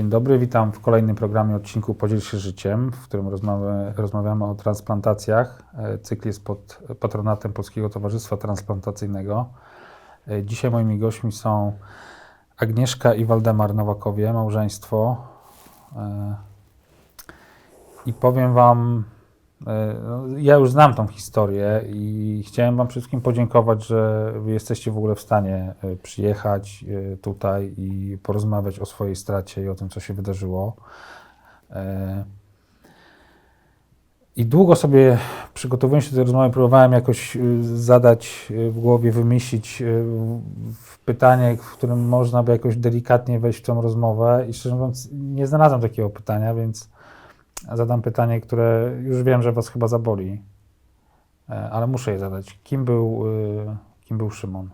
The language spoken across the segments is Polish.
Dzień dobry, witam w kolejnym programie odcinku Podziel się życiem, w którym rozmawiamy, rozmawiamy o transplantacjach. E, Cykl jest pod patronatem Polskiego Towarzystwa Transplantacyjnego. E, Dzisiaj moimi gośćmi są Agnieszka i Waldemar Nowakowie, małżeństwo. E, I powiem Wam, ja już znam tą historię i chciałem Wam wszystkim podziękować, że Wy jesteście w ogóle w stanie e, przyjechać e, tutaj i porozmawiać o swojej stracie i o tym, co się wydarzyło. E, I długo sobie przygotowując się do tej rozmowy, próbowałem jakoś zadać w głowie, wymyślić pytanie, w którym można by jakoś delikatnie wejść w tą rozmowę i szczerze mówiąc nie znalazłem takiego pytania, więc zadam pytanie, które już wiem, że Was chyba zaboli, E, ale muszę je zadać. Kim był, y, kim był Szymon?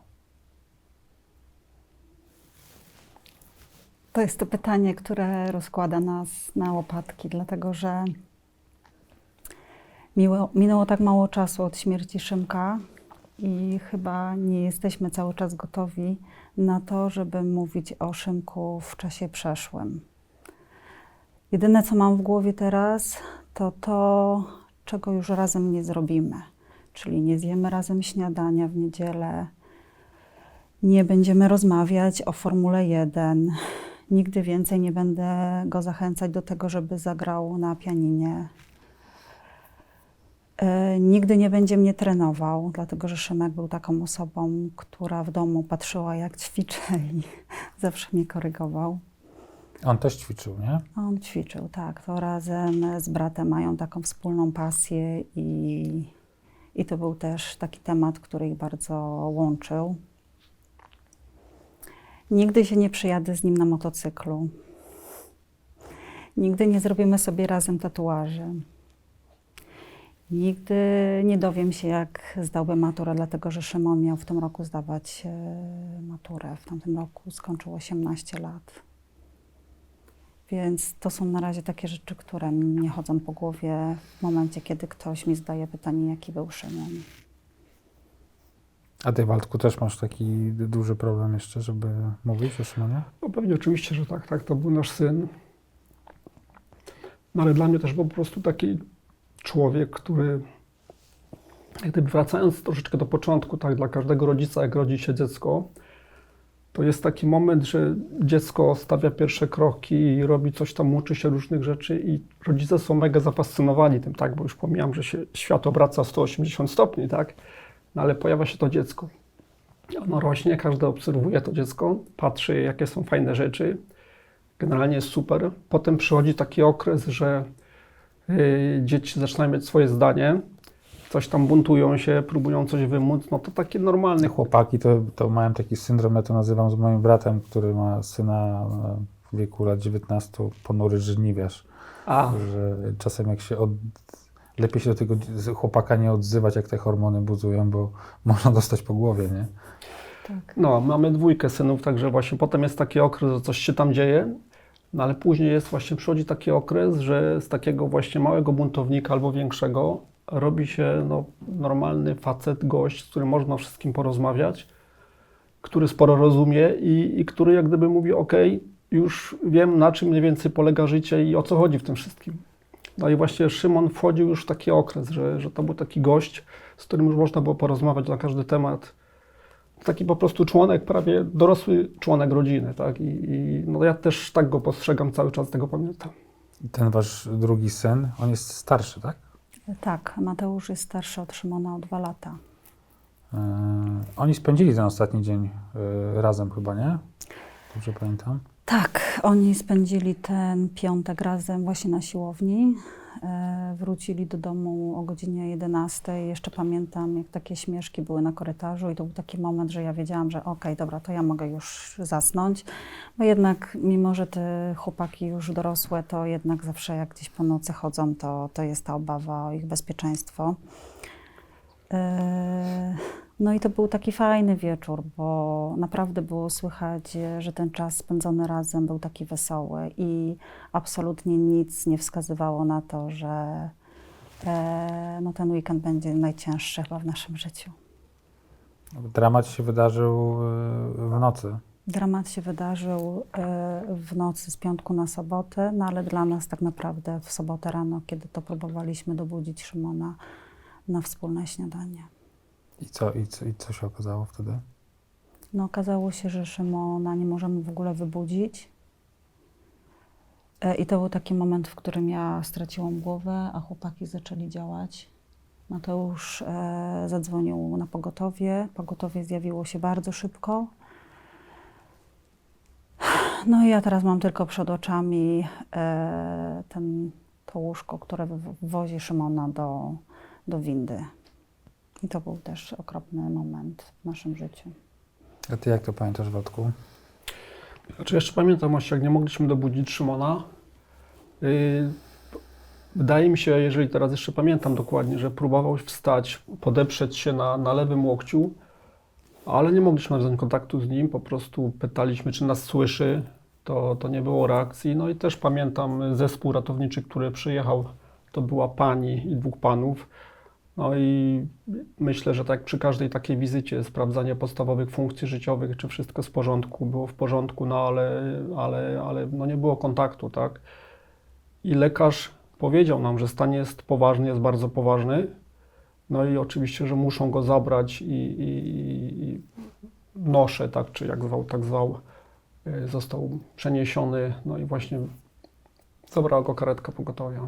To jest to pytanie, które rozkłada nas na łopatki, dlatego że miło, minęło tak mało czasu od śmierci Szymka i chyba nie jesteśmy cały czas gotowi na to, żeby mówić o Szymku w czasie przeszłym. Jedyne, co mam w głowie teraz, to to, czego już razem nie zrobimy. Czyli nie zjemy razem śniadania w niedzielę, nie będziemy rozmawiać o Formule 1. Nigdy więcej nie będę go zachęcać do tego, żeby zagrał na pianinie. E, Nigdy nie będzie mnie trenował, dlatego że Szymek był taką osobą, która w domu patrzyła jak ćwiczę i zawsze mnie korygował. On też ćwiczył, nie? On ćwiczył, tak. To razem z bratem mają taką wspólną pasję i, i to był też taki temat, który ich bardzo łączył. Nigdy się nie przyjadę z nim na motocyklu. Nigdy nie zrobimy sobie razem tatuaży. Nigdy nie dowiem się, jak zdałby maturę, dlatego że Szymon miał w tym roku zdawać e, maturę. W tamtym roku skończył 18 lat. Więc to są na razie takie rzeczy, które mnie chodzą po głowie w momencie, kiedy ktoś mi zadaje pytanie, jaki był Szymon. A Ty, Waldku, też masz taki duży problem jeszcze, żeby mówić o Szymonie? No pewnie oczywiście, że tak, tak, to był nasz syn. No ale dla mnie też był po prostu taki człowiek, który, jak gdyby wracając troszeczkę do początku, tak, dla każdego rodzica, jak rodzi się dziecko, to jest taki moment, że dziecko stawia pierwsze kroki i robi coś tam, uczy się różnych rzeczy i rodzice są mega zafascynowani tym, tak, bo już pomijam, że się świat obraca 180 stopni, tak, no ale pojawia się to dziecko. Ono rośnie, każdy obserwuje to dziecko, patrzy, jakie są fajne rzeczy. Generalnie jest super. Potem przychodzi taki okres, że y, dzieci zaczynają mieć swoje zdanie, coś tam buntują się, próbują coś wymóc. No to takie normalne. Chłopaki to, to mają taki syndrom, ja to nazywam z moim bratem, który ma syna e, w wieku lat 19, ponury żniwiarz. A, że czasem jak się od... lepiej się do tego chłopaka nie odzywać, jak te hormony buzują, bo można dostać po głowie, nie? Tak. no, mamy dwójkę synów, także właśnie potem jest taki okres, że coś się tam dzieje. No ale później jest właśnie, przychodzi taki okres, że z takiego właśnie małego buntownika albo większego robi się no, normalny facet, gość, z którym można wszystkim porozmawiać, który sporo rozumie i, i który jak gdyby mówi, ok, już wiem na czym mniej więcej polega życie i o co chodzi w tym wszystkim. No i właśnie Szymon wchodził już w taki okres, że, że to był taki gość, z którym już można było porozmawiać na każdy temat. Taki po prostu członek, prawie dorosły członek rodziny, tak? I, i no ja też tak go postrzegam cały czas, tego pamiętam. Ten wasz drugi syn, on jest starszy, tak? Tak, Mateusz jest starszy od Szymona o dwa lata. E, oni spędzili ten ostatni dzień e, razem chyba, nie? Dobrze pamiętam? Tak, oni spędzili ten piątek razem właśnie na siłowni. E, wrócili do domu o godzinie 11. Jeszcze pamiętam, jak takie śmieszki były na korytarzu, i to był taki moment, że ja wiedziałam, że okej, dobra, to ja mogę już zasnąć. Bo jednak, mimo że te chłopaki już dorosłe, to jednak zawsze jak gdzieś po nocy chodzą, to, to jest ta obawa o ich bezpieczeństwo. E, No i to był taki fajny wieczór, bo naprawdę było słychać, e, że ten czas spędzony razem był taki wesoły i absolutnie nic nie wskazywało na to, że e, no ten weekend będzie najcięższy chyba w naszym życiu. Dramat się wydarzył e, w nocy. Dramat się wydarzył w nocy z piątku na sobotę, no ale dla nas tak naprawdę w sobotę rano, kiedy to próbowaliśmy dobudzić Szymona na wspólne śniadanie. I co, i co, i co się okazało wtedy? No okazało się, że Szymona nie możemy w ogóle wybudzić. E, I to był taki moment, w którym ja straciłam głowę, a chłopaki zaczęli działać. Mateusz e, zadzwonił na pogotowie. Pogotowie zjawiło się bardzo szybko. No i ja teraz mam tylko przed oczami e, ten, to łóżko, które w- wozi Szymona do, do windy. I to był też okropny moment w naszym życiu. A ty jak to pamiętasz, Władku? Znaczy jeszcze pamiętam właśnie, jak nie mogliśmy dobudzić Szymona. Yy, wydaje mi się, jeżeli teraz jeszcze pamiętam dokładnie, że próbował wstać, podeprzeć się na, na lewym łokciu, ale nie mogliśmy nawiązać kontaktu z nim. Po prostu pytaliśmy, czy nas słyszy. To, to nie było reakcji. No i też pamiętam zespół ratowniczy, który przyjechał. To była pani i dwóch panów. No i myślę, że tak przy każdej takiej wizycie sprawdzanie podstawowych funkcji życiowych, czy wszystko w porządku, było w porządku, no ale, ale, ale no nie było kontaktu, tak? I lekarz powiedział nam, że stan jest poważny, jest bardzo poważny. No i oczywiście, że muszą go zabrać i, i, i noszę, tak, czy jak zwał, tak zwał, y, został przeniesiony, no i właśnie zabrała go karetka pogotowia.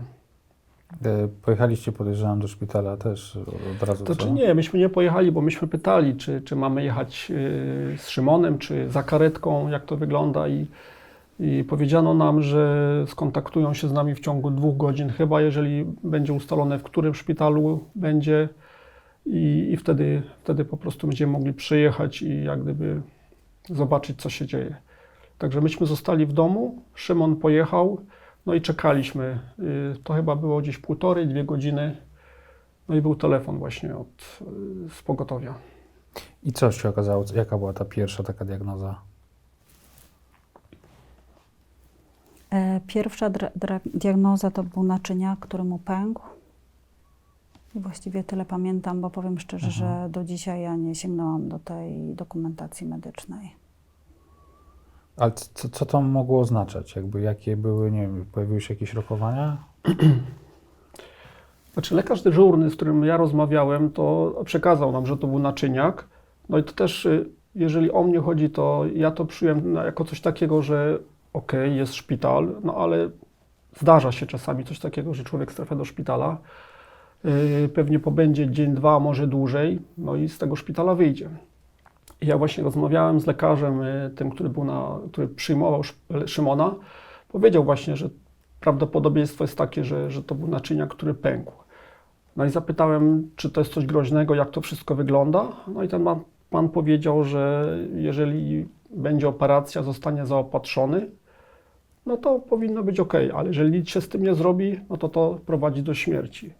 E, Pojechaliście, podejrzewam, do szpitala też od razu, To co? czy nie, myśmy nie pojechali, bo myśmy pytali, czy, czy mamy jechać y, z Szymonem, czy za karetką, jak to wygląda i, i powiedziano nam, że skontaktują się z nami w ciągu dwóch godzin, chyba jeżeli będzie ustalone, w którym szpitalu będzie i, i wtedy, wtedy po prostu będziemy mogli przyjechać i jak gdyby zobaczyć, co się dzieje. Także myśmy zostali w domu, Szymon pojechał, no i czekaliśmy. Y, To chyba było gdzieś półtorej, dwie godziny. No i był telefon właśnie od, y, z pogotowia. I co się okazało? Jaka była ta pierwsza taka diagnoza? E, Pierwsza diagnoza to był naczyniak, który mu pękł. I właściwie tyle pamiętam, bo powiem szczerze, Mhm. że do dzisiaj ja nie sięgnęłam do tej dokumentacji medycznej. Ale co, co to mogło oznaczać? Jakby jakie były, nie wiem, pojawiły się jakieś rokowania? Znaczy lekarz dyżurny, z którym ja rozmawiałem, to przekazał nam, że to był naczyniak. No i to też, y, jeżeli o mnie chodzi, to ja to przyjąłem jako coś takiego, że okej, jest szpital, no ale zdarza się czasami coś takiego, że człowiek trafia do szpitala, y, pewnie pobędzie dzień, dwa, może dłużej, no i z tego szpitala wyjdzie. Ja właśnie rozmawiałem z lekarzem, y, tym, który, był na, który przyjmował Sz- Szymona, powiedział właśnie, że prawdopodobieństwo jest takie, że, że to był naczyniak, który pękł. No i zapytałem, czy to jest coś groźnego, jak to wszystko wygląda. No i ten pan, pan powiedział, że jeżeli będzie operacja, zostanie zaopatrzony, no to powinno być ok, ale jeżeli nic się z tym nie zrobi, no to to prowadzi do śmierci.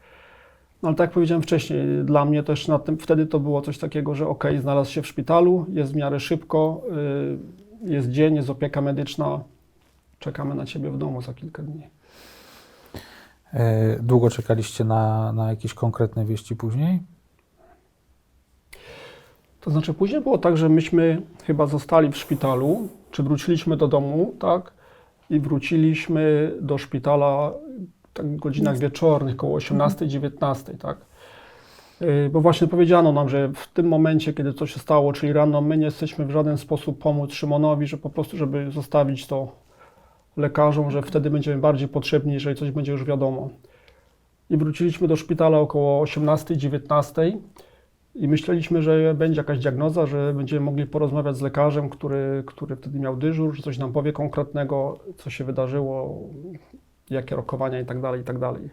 No ale tak jak powiedziałem wcześniej, dla mnie też na tym, wtedy to było coś takiego, że ok, znalazł się w szpitalu, jest w miarę szybko, y, jest dzień, jest opieka medyczna, czekamy na Ciebie w domu za kilka dni. E, Długo czekaliście na, na jakieś konkretne wieści później? To znaczy później było tak, że myśmy chyba zostali w szpitalu, czy wróciliśmy do domu, tak? I wróciliśmy do szpitala tak godzinach wieczornych, koło 18-19, tak? Yy, Bo właśnie powiedziano nam, że w tym momencie, kiedy to się stało, czyli rano, my nie jesteśmy w żaden sposób pomóc Szymonowi, że po prostu, żeby zostawić to lekarzom, że wtedy będziemy bardziej potrzebni, jeżeli coś będzie już wiadomo. I wróciliśmy do szpitala około 18-19 i myśleliśmy, że będzie jakaś diagnoza, że będziemy mogli porozmawiać z lekarzem, który, który wtedy miał dyżur, że coś nam powie konkretnego, co się wydarzyło, jakie rokowania i tak dalej, i tak dalej.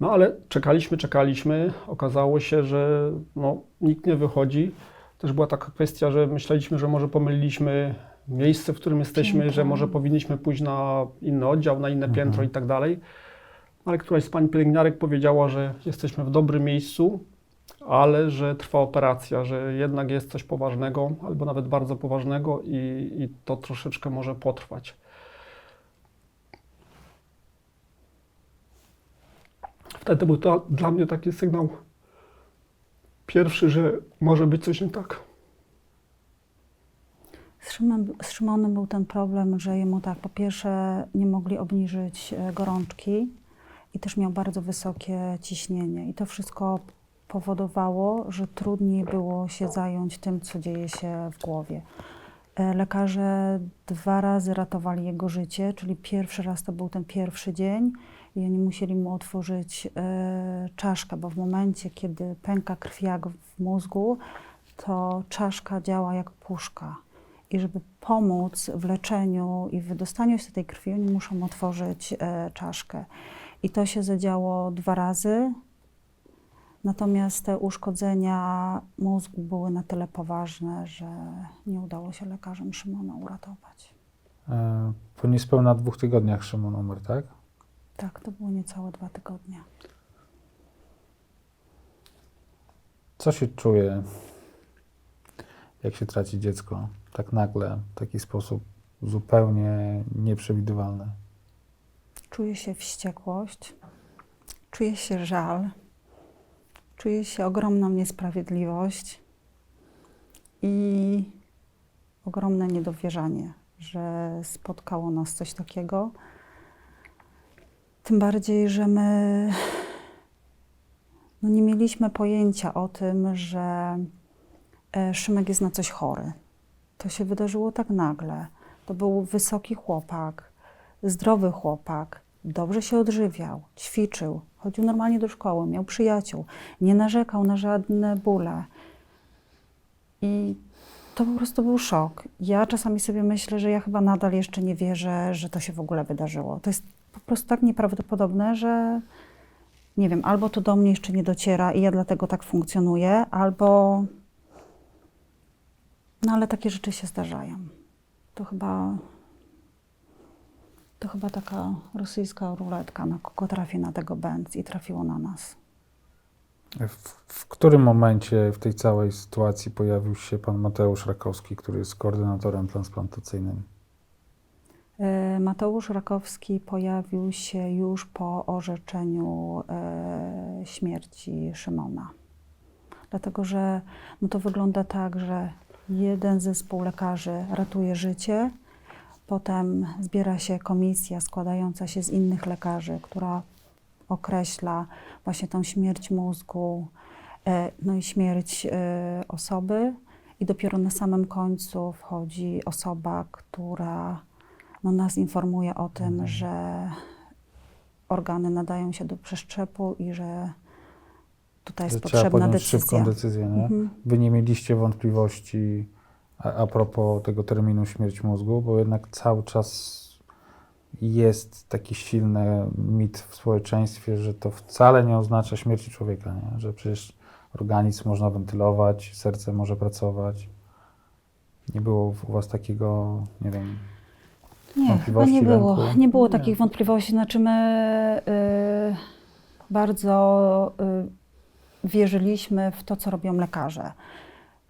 No ale czekaliśmy, czekaliśmy. Okazało się, że no, nikt nie wychodzi. Też była taka kwestia, że myśleliśmy, że może pomyliliśmy miejsce, w którym jesteśmy, że może powinniśmy pójść na inny oddział, na inne Mhm. piętro i tak dalej. Ale któraś z pań pielęgniarek powiedziała, że jesteśmy w dobrym miejscu, ale że trwa operacja, że jednak jest coś poważnego, albo nawet bardzo poważnego i, i to troszeczkę może potrwać. Wtedy był to dla mnie taki sygnał pierwszy, że może być coś nie tak. Z z Szymonem był ten problem, że jemu tak, po pierwsze nie mogli obniżyć e, gorączki i też miał bardzo wysokie ciśnienie. I to wszystko powodowało, że trudniej było się zająć tym, co dzieje się w głowie. E, Lekarze dwa razy ratowali jego życie, czyli pierwszy raz to był ten pierwszy dzień i oni musieli mu otworzyć e, czaszkę, bo w momencie, kiedy pęka krwiak w mózgu, to czaszka działa jak puszka. I żeby pomóc w leczeniu i w wydostaniu się tej krwi, oni muszą otworzyć e, czaszkę. I to się zadziało dwa razy. Natomiast te uszkodzenia mózgu były na tyle poważne, że nie udało się lekarzom Szymona uratować. E, Po niespełna dwóch tygodniach Szymon umarł, tak? Tak, to było niecałe dwa tygodnie. Co się czuje, jak się traci dziecko tak nagle, w taki sposób zupełnie nieprzewidywalny? Czuję się wściekłość, czuję się żal, czuję się ogromną niesprawiedliwość i ogromne niedowierzanie, że spotkało nas coś takiego. Tym bardziej, że my no nie mieliśmy pojęcia o tym, że e, Szymek jest na coś chory. To się wydarzyło tak nagle. To był wysoki chłopak, zdrowy chłopak, dobrze się odżywiał, ćwiczył, chodził normalnie do szkoły, miał przyjaciół, nie narzekał na żadne bóle. I to po prostu był szok. Ja czasami sobie myślę, że ja chyba nadal jeszcze nie wierzę, że to się w ogóle wydarzyło. To jest po prostu tak nieprawdopodobne, że nie wiem, albo to do mnie jeszcze nie dociera i ja dlatego tak funkcjonuję, albo. No ale takie rzeczy się zdarzają. To chyba to chyba taka rosyjska ruletka, na kogo trafi na tego Benz i trafiło na nas. W, w którym momencie w tej całej sytuacji pojawił się pan Mateusz Rakowski, który jest koordynatorem transplantacyjnym? E, Mateusz Rakowski pojawił się już po orzeczeniu e, śmierci Szymona. Dlatego, że no to wygląda tak, że jeden zespół lekarzy ratuje życie, potem zbiera się komisja składająca się z innych lekarzy, która określa właśnie tą śmierć mózgu, e, no i śmierć osoby. I dopiero na samym końcu wchodzi osoba, która no, nas informuje o tym, Mhm. że organy nadają się do przeszczepu i że tutaj jest Że trzeba potrzebna podjąć decyzja. szybką decyzję, nie? Mhm. Wy nie mieliście wątpliwości a, a propos tego terminu śmierć mózgu, bo jednak cały czas jest taki silny mit w społeczeństwie, że to wcale nie oznacza śmierci człowieka, nie? że przecież organizm można wentylować, serce może pracować. Nie było u was takiego, nie wiem, Nie, chyba nie było. Nie było Nie. takich wątpliwości. Znaczy my y, bardzo y, wierzyliśmy w to, co robią lekarze.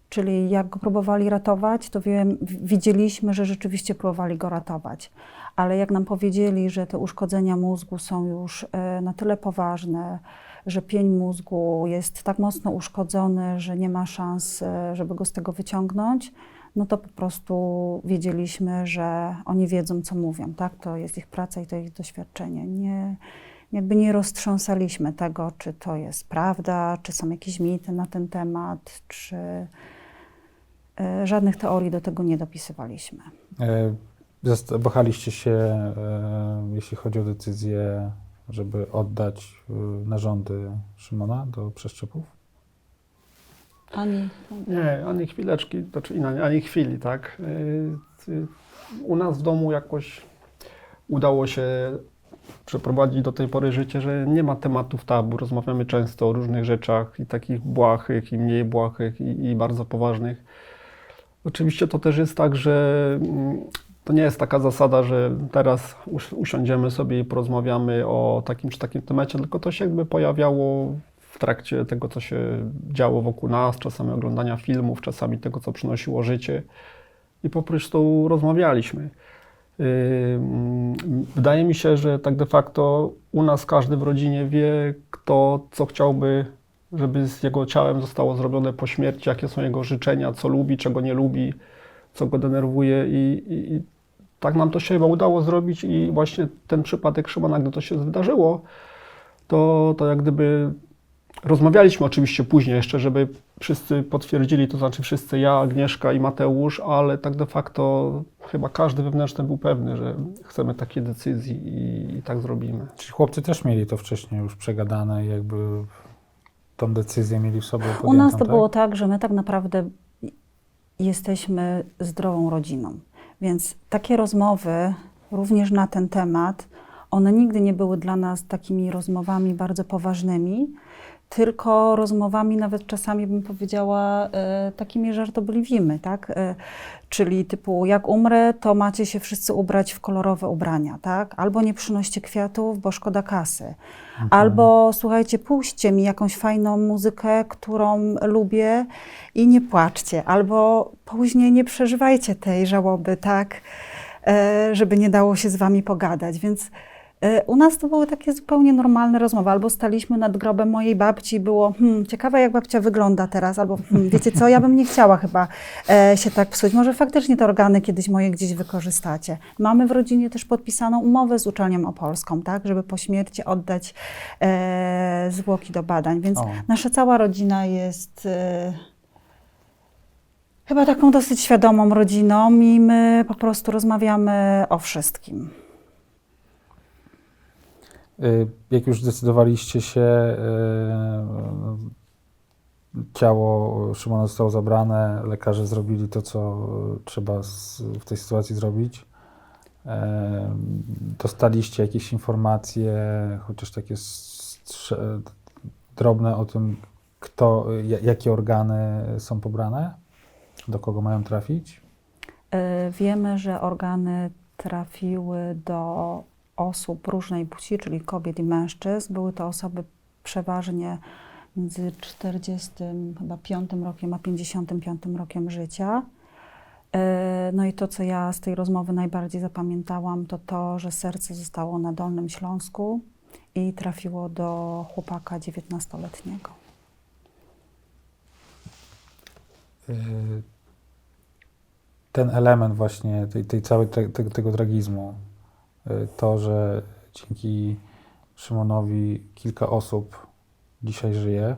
Czyli jak go próbowali ratować, to wiem, widzieliśmy, że rzeczywiście próbowali go ratować. Ale jak nam powiedzieli, że te uszkodzenia mózgu są już y, na tyle poważne, że pień mózgu jest tak mocno uszkodzony, że nie ma szans, y, żeby go z tego wyciągnąć, no to po prostu wiedzieliśmy, że oni wiedzą, co mówią, tak? To jest ich praca i to ich doświadczenie. Nie, jakby nie roztrząsaliśmy tego, czy to jest prawda, czy są jakieś mity na ten temat, czy e, żadnych teorii do tego nie dopisywaliśmy. E, się, e, jeśli chodzi o decyzję, żeby oddać e, narządy Szymona do przeszczepów? Ani Nie, ani chwileczki, znaczy inaczej, ani chwili, tak. Y, y, U nas w domu jakoś udało się przeprowadzić do tej pory życie, że nie ma tematów tabu. Rozmawiamy często o różnych rzeczach i takich błahych, i mniej błahych, i, i bardzo poważnych. Oczywiście to też jest tak, że mm, to nie jest taka zasada, że teraz us- usiądziemy sobie i porozmawiamy o takim czy takim temacie, tylko to się jakby pojawiało w trakcie tego, co się działo wokół nas, czasami oglądania filmów, czasami tego, co przynosiło życie i po prostu rozmawialiśmy. Wydaje mi się, że tak de facto u nas każdy w rodzinie wie, kto co chciałby, żeby z jego ciałem zostało zrobione po śmierci, jakie są jego życzenia, co lubi, czego nie lubi. co go denerwuje i, i, i tak nam to się chyba udało zrobić i właśnie ten przypadek Szymona, gdy to się wydarzyło, to, to jak gdyby rozmawialiśmy oczywiście później jeszcze, żeby wszyscy potwierdzili, to znaczy wszyscy, ja, Agnieszka i Mateusz, ale tak de facto chyba każdy wewnętrzny był pewny, że chcemy takiej decyzji i, i tak zrobimy. Czyli chłopcy też mieli to wcześniej już przegadane i jakby tą decyzję mieli w sobie podjętą, U nas to tak? było tak, że my tak naprawdę jesteśmy zdrową rodziną. Więc takie rozmowy, również na ten temat, one nigdy nie były dla nas takimi rozmowami bardzo poważnymi, tylko rozmowami nawet czasami bym powiedziała e, takimi żartobliwymi, tak? E, czyli typu jak umrę, to macie się wszyscy ubrać w kolorowe ubrania, tak? Albo nie przynoście kwiatów, bo szkoda kasy. Albo słuchajcie, puśćcie mi jakąś fajną muzykę, którą lubię i nie płaczcie. Albo później nie przeżywajcie tej żałoby, tak? E, żeby nie dało się z wami pogadać. Więc u nas to były takie zupełnie normalne rozmowy. Albo staliśmy nad grobem mojej babci i było, hmm, ciekawe jak babcia wygląda teraz, albo hmm, wiecie co, ja bym nie chciała chyba e, się tak psuć. Może faktycznie te organy kiedyś moje gdzieś wykorzystacie. Mamy w rodzinie też podpisaną umowę z uczelnią opolską, tak, żeby po śmierci oddać e, zwłoki do badań. Więc O. nasza cała rodzina jest e, chyba taką dosyć świadomą rodziną i my po prostu rozmawiamy o wszystkim. Y, Jak już zdecydowaliście się, y, ciało Szymona zostało zabrane, lekarze zrobili to, co trzeba w tej sytuacji zrobić. E, Dostaliście jakieś informacje, chociaż takie drobne o tym, kto, ja- jakie organy są pobrane, do kogo mają trafić? Y, Wiemy, że organy trafiły do osób różnej płci, czyli kobiet i mężczyzn. Były to osoby przeważnie między 40 chyba 5 rokiem a 55 rokiem życia. Y, No i to, co ja z tej rozmowy najbardziej zapamiętałam, to to, że serce zostało na Dolnym Śląsku i trafiło do chłopaka 19-letniego. Y, ten element właśnie tej, tej całej te, te, tego tragizmu, to, że dzięki Szymonowi kilka osób dzisiaj żyje,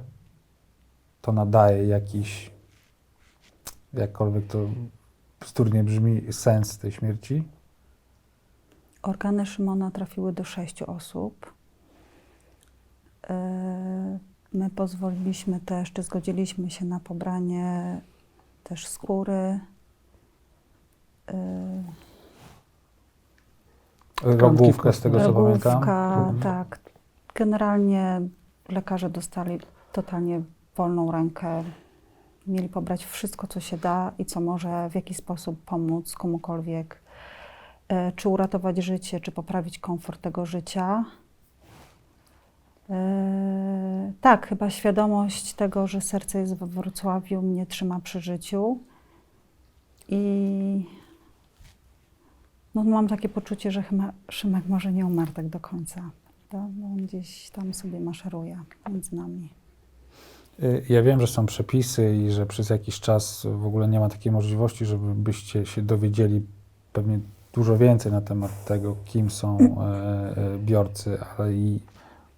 to nadaje jakiś, jakkolwiek to bzdurnie brzmi, sens tej śmierci. Organy Szymona trafiły do sześciu osób. Yy, My pozwoliliśmy też, czy zgodziliśmy się na pobranie też skóry. Rogówkę, z tego co rogówka, pamiętam. Mhm. tak. Generalnie lekarze dostali totalnie wolną rękę. Mieli pobrać wszystko, co się da i co może w jakiś sposób pomóc komukolwiek, e, czy uratować życie, czy poprawić komfort tego życia. E, tak, chyba świadomość tego, że serce jest we Wrocławiu, mnie trzyma przy życiu. I no, mam takie poczucie, że chyba Szymek może nie umarł tak do końca. Prawda? Bo on gdzieś tam sobie maszeruje między nami. Y, Ja wiem, że są przepisy i że przez jakiś czas w ogóle nie ma takiej możliwości, żebyście się dowiedzieli pewnie dużo więcej na temat tego, kim są e, e, biorcy, ale i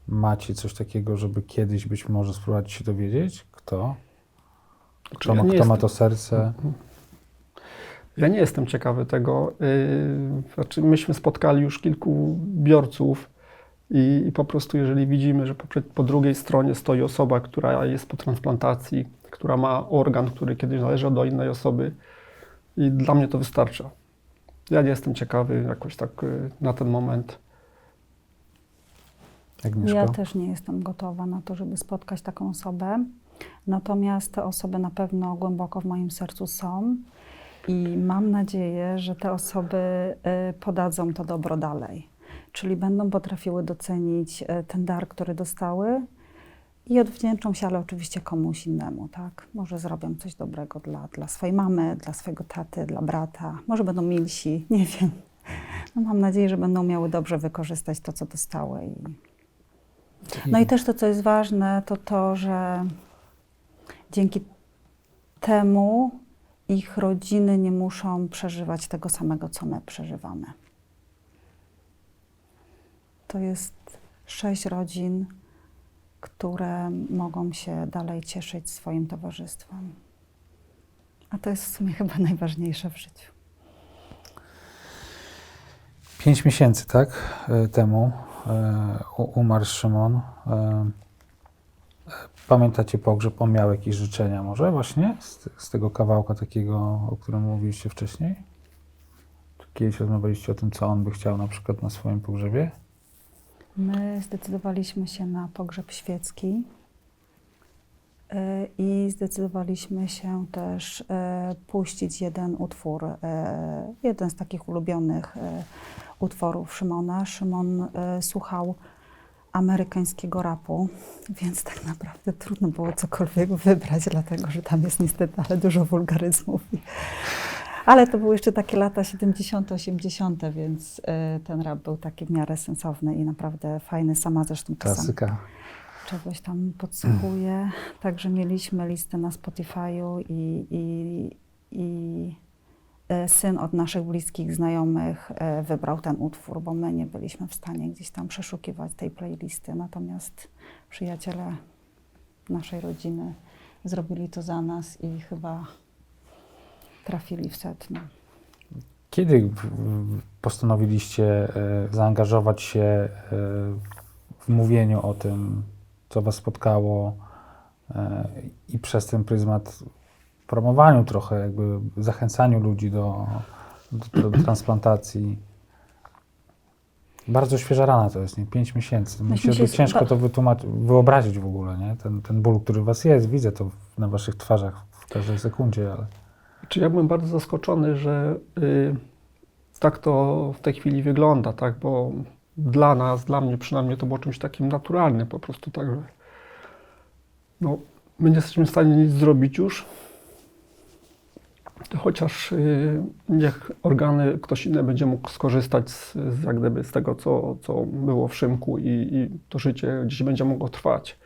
macie coś takiego, żeby kiedyś być może spróbować się dowiedzieć, kto, kto, Ja ma, kto ma to serce. Ja nie jestem ciekawy tego. Yy, Znaczy, myśmy spotkali już kilku biorców i, i po prostu, jeżeli widzimy, że po, po drugiej stronie stoi osoba, która jest po transplantacji, która ma organ, który kiedyś należał do innej osoby, i dla mnie to wystarcza. Ja nie jestem ciekawy jakoś tak yy, na ten moment. Agnieszko? Ja też nie jestem gotowa na to, żeby spotkać taką osobę. Natomiast te osoby na pewno głęboko w moim sercu są i mam nadzieję, że te osoby y, podadzą to dobro dalej. Czyli będą potrafiły docenić y, ten dar, który dostały i odwdzięczą się, ale oczywiście komuś innemu, tak? Może zrobią coś dobrego dla, dla swojej mamy, dla swojego taty, dla brata. Może będą milsi, nie wiem. No mam nadzieję, że będą miały dobrze wykorzystać to, co dostały no i też to, co jest ważne, to to, że dzięki temu ich rodziny nie muszą przeżywać tego samego, co my przeżywamy. To jest sześć rodzin, które mogą się dalej cieszyć swoim towarzystwem. A to jest w sumie chyba najważniejsze w życiu. Pięć miesięcy, tak, e, temu e, umarł Szymon. Pamiętacie pogrzeb? On miał jakieś życzenia może właśnie z, z tego kawałka takiego, o którym mówiliście wcześniej? Czy Kiedyś rozmawialiście o tym, co on by chciał na przykład na swoim pogrzebie? My zdecydowaliśmy się na pogrzeb świecki y, i zdecydowaliśmy się też y, puścić jeden utwór, y, jeden z takich ulubionych utworów Szymona. Szymon słuchał amerykańskiego rapu, więc tak naprawdę trudno było cokolwiek wybrać, dlatego że tam jest niestety ale dużo wulgaryzmów. Ale to były jeszcze takie lata 70., 80., więc y, ten rap był taki w miarę sensowny i naprawdę fajny. Sama zresztą czasem Klasyka. czegoś tam podsłuchuję. Także mieliśmy listę na Spotify'u i, i, i syn od naszych bliskich znajomych e, wybrał ten utwór, bo my nie byliśmy w stanie gdzieś tam przeszukiwać tej playlisty. Natomiast przyjaciele naszej rodziny zrobili to za nas i chyba trafili w setno. Kiedy postanowiliście e, zaangażować się e, w mówieniu o tym, co Was spotkało e, i przez ten pryzmat promowaniu trochę, jakby zachęcaniu ludzi do, do, do transplantacji? Bardzo świeża rana to jest, nie? Pięć miesięcy. Ciężko spa- to wytłumaczyć, wyobrazić w ogóle, nie? Ten, ten ból, który w Was jest, widzę to na Waszych twarzach w każdej sekundzie, ale... Czy ja byłem bardzo zaskoczony, że y, tak to w tej chwili wygląda, tak? Bo dla nas, dla mnie przynajmniej to było czymś takim naturalnym po prostu, tak, że no, my nie jesteśmy w stanie nic zrobić już, chociaż y, niech organy, ktoś inny będzie mógł skorzystać z, jak gdyby z tego, co, co było w Szymku i, i to życie gdzieś będzie mogło trwać.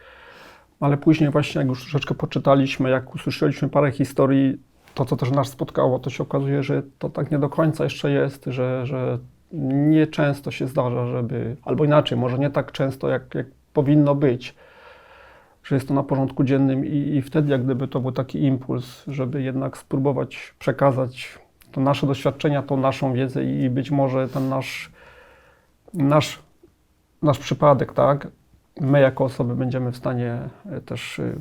Ale później właśnie, jak już troszeczkę poczytaliśmy, jak usłyszeliśmy parę historii, to, co też nas spotkało, to się okazuje, że to tak nie do końca jeszcze jest, że, że nie często się zdarza, żeby, albo inaczej, może nie tak często, jak, jak powinno być, że jest to na porządku dziennym i, i wtedy jak gdyby to był taki impuls, żeby jednak spróbować przekazać to nasze doświadczenia, tą naszą wiedzę i być może ten nasz, nasz, nasz przypadek, tak, my jako osoby będziemy w stanie e, też e,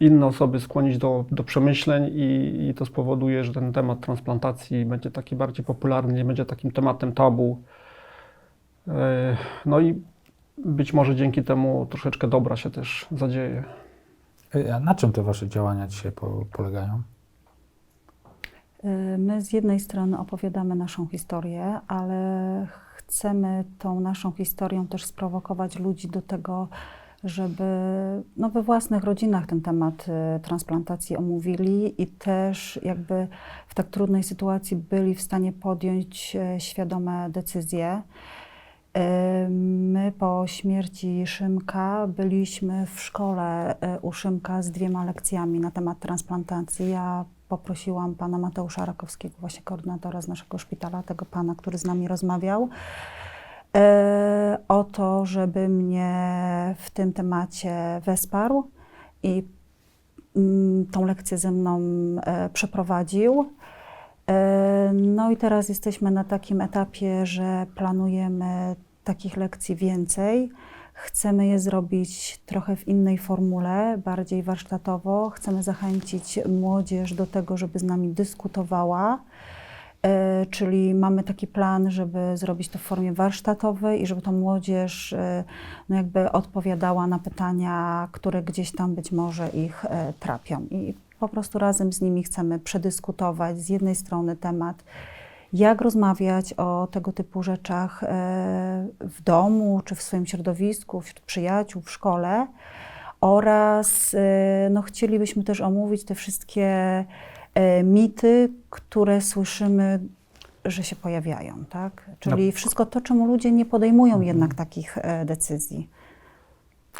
inne osoby skłonić do, do przemyśleń i, i to spowoduje, że ten temat transplantacji będzie taki bardziej popularny, nie będzie takim tematem tabu. E, No i być może dzięki temu troszeczkę dobra się też zadzieje. A na czym te Wasze działania dzisiaj po, polegają? Y, My z jednej strony opowiadamy naszą historię, ale chcemy tą naszą historią też sprowokować ludzi do tego, żeby no, we własnych rodzinach ten temat y, transplantacji omówili i też jakby w tak trudnej sytuacji byli w stanie podjąć e, świadome decyzje. My po śmierci Szymka byliśmy w szkole y, u Szymka z dwiema lekcjami na temat transplantacji. Ja poprosiłam pana Mateusza Rakowskiego, właśnie koordynatora z naszego szpitala, tego pana, który z nami rozmawiał, e, o to, żeby mnie w tym temacie wesparł i mm, tą lekcję ze mną e, przeprowadził. E, No i teraz jesteśmy na takim etapie, że planujemy takich lekcji więcej. Chcemy je zrobić trochę w innej formule, bardziej warsztatowo. Chcemy zachęcić młodzież do tego, żeby z nami dyskutowała. E, Czyli mamy taki plan, żeby zrobić to w formie warsztatowej i żeby ta młodzież e, no jakby odpowiadała na pytania, które gdzieś tam być może ich trapią. I po prostu razem z nimi chcemy przedyskutować z jednej strony temat, jak rozmawiać o tego typu rzeczach e, w domu, czy w swoim środowisku, wśród przyjaciół, w szkole. Oraz e, no, chcielibyśmy też omówić te wszystkie e, mity, które słyszymy, że się pojawiają. Tak? Czyli wszystko to, czemu ludzie nie podejmują jednak takich decyzji.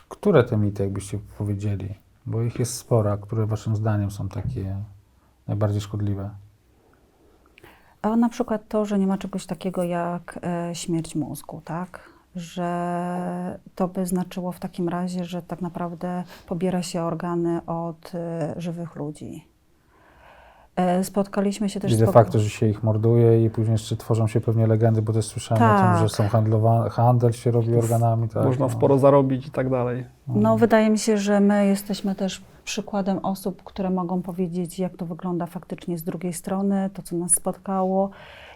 Które te mity, jakbyście powiedzieli? Bo ich jest sporo, a które Waszym zdaniem są takie najbardziej szkodliwe? A na przykład to, że nie ma czegoś takiego jak e, śmierć mózgu, tak? Że to by znaczyło w takim razie, że tak naprawdę pobiera się organy od e, żywych ludzi. E, spotkaliśmy się też I de z facto, że się ich morduje i później jeszcze tworzą się pewnie legendy, bo też słyszałem o tym, Tak. że są handlowa- handel się robi organami. Tak, Można no. sporo zarobić i tak dalej. No, wydaje mi się, że my jesteśmy też przykładem osób, które mogą powiedzieć, jak to wygląda faktycznie z drugiej strony, to, co nas spotkało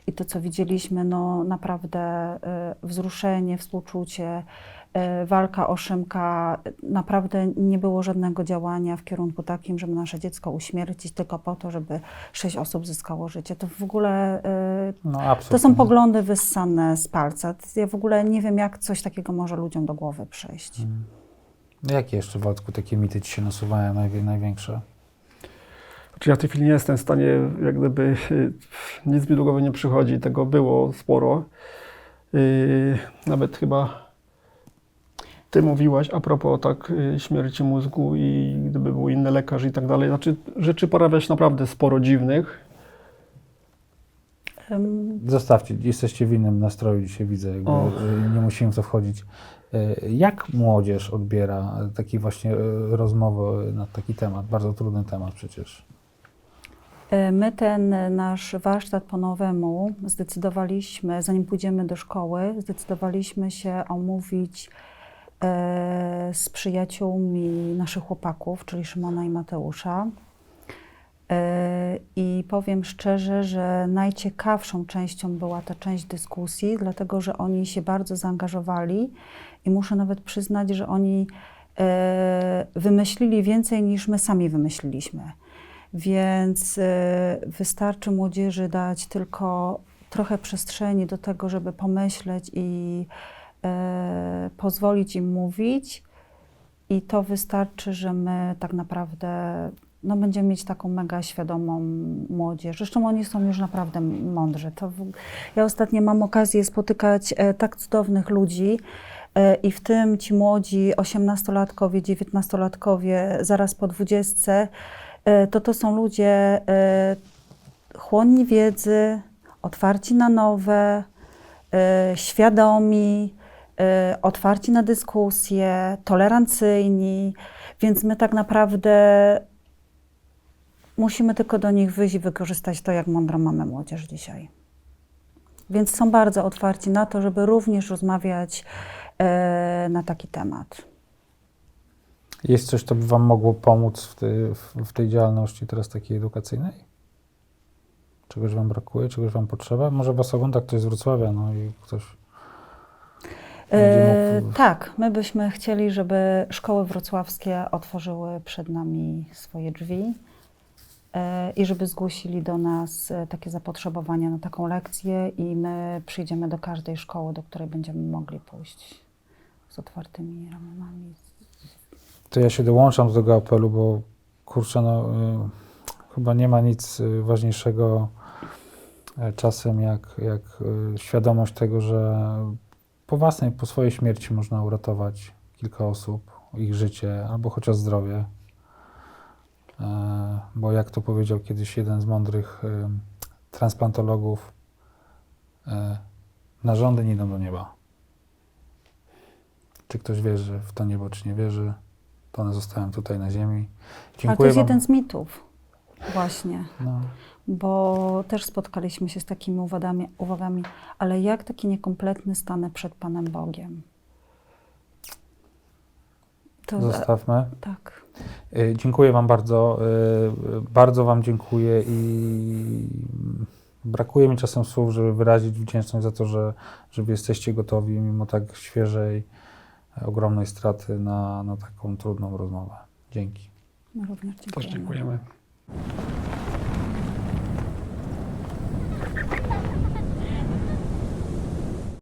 i to, co widzieliśmy, no naprawdę y, wzruszenie, współczucie, walka o Szymka. Naprawdę nie było żadnego działania w kierunku takim, żeby nasze dziecko uśmiercić tylko po to, żeby sześć osób zyskało życie. To w ogóle y, No, to są poglądy wyssane z palca. Ja w ogóle nie wiem, jak coś takiego może ludziom do głowy przyjść. Mm. Jakie jeszcze, Waldku, takie mity ci się nasuwają najwie- największe? Znaczy ja w tej chwili nie jestem w stanie, jak gdyby nic mi do głowy nie przychodzi, tego było sporo. Yy, nawet chyba ty mówiłaś a propos tak y, śmierci mózgu i gdyby był inny lekarz i tak dalej. Znaczy rzeczy pojawia się naprawdę sporo dziwnych. Zostawcie, jesteście w innym nastroju dzisiaj, widzę, jakby, O. y, nie musimy w to wchodzić. Y, Jak młodzież odbiera taki właśnie rozmowy na taki temat, bardzo trudny temat przecież? E, My ten nasz warsztat po nowemu zdecydowaliśmy, zanim pójdziemy do szkoły, zdecydowaliśmy się omówić z przyjaciółmi naszych chłopaków, czyli Szymona i Mateusza. E, I powiem szczerze, że najciekawszą częścią była ta część dyskusji, dlatego że oni się bardzo zaangażowali i muszę nawet przyznać, że oni e, wymyślili więcej niż my sami wymyśliliśmy. Więc e, wystarczy młodzieży dać tylko trochę przestrzeni do tego, żeby pomyśleć i e, pozwolić im mówić. I to wystarczy, że my tak naprawdę no, będziemy mieć taką mega świadomą młodzież. Zresztą oni są już naprawdę mądrzy. To w... Ja ostatnio mam okazję spotykać e, tak cudownych ludzi. e, I w tym ci młodzi 18-latkowie, 19-latkowie, zaraz po 20, e, to to są ludzie e, chłonni wiedzy, otwarci na nowe, e, świadomi, e, otwarci na dyskusje, tolerancyjni, więc my tak naprawdę musimy tylko do nich wyjść i wykorzystać to, jak mądrą mamy młodzież dzisiaj. Więc są bardzo otwarci na to, żeby również rozmawiać e, na taki temat. Jest coś, co by Wam mogło pomóc w, tej- w tej działalności teraz takiej edukacyjnej? Czegoś Wam brakuje, czegoś Wam potrzeba? Może Was ogląda ktoś z Wrocławia, no i ktoś będzie E, mógł... tak, my byśmy chcieli, żeby szkoły wrocławskie otworzyły przed nami swoje drzwi e, i żeby zgłosili do nas e, takie zapotrzebowania na taką lekcję i my przyjdziemy do każdej szkoły, do której będziemy mogli pójść z otwartymi ramionami. To ja się dołączam do tego apelu, bo kurczę, no, chyba nie ma nic ważniejszego czasem jak, jak świadomość tego, że po własnej, po swojej śmierci można uratować kilka osób, ich życie albo chociaż zdrowie. E, Bo jak to powiedział kiedyś jeden z mądrych y, transplantologów, e, narządy nie idą do nieba. Czy ktoś wierzy w to niebo, czy nie wierzy, to one zostają tutaj na ziemi. A to Dziękuję jest wam. jeden z mitów właśnie. No, bo też spotkaliśmy się z takimi uwagami, uwagami, ale jak taki niekompletny stanę przed Panem Bogiem? To zostawmy. tak. Y, Dziękuję Wam bardzo. y, Bardzo Wam dziękuję i brakuje mi czasem słów, żeby wyrazić wdzięczność za to, że, że Wy jesteście gotowi mimo tak świeżej, ogromnej straty na, na taką trudną rozmowę. Dzięki. My również Też dziękujemy. 誰だ?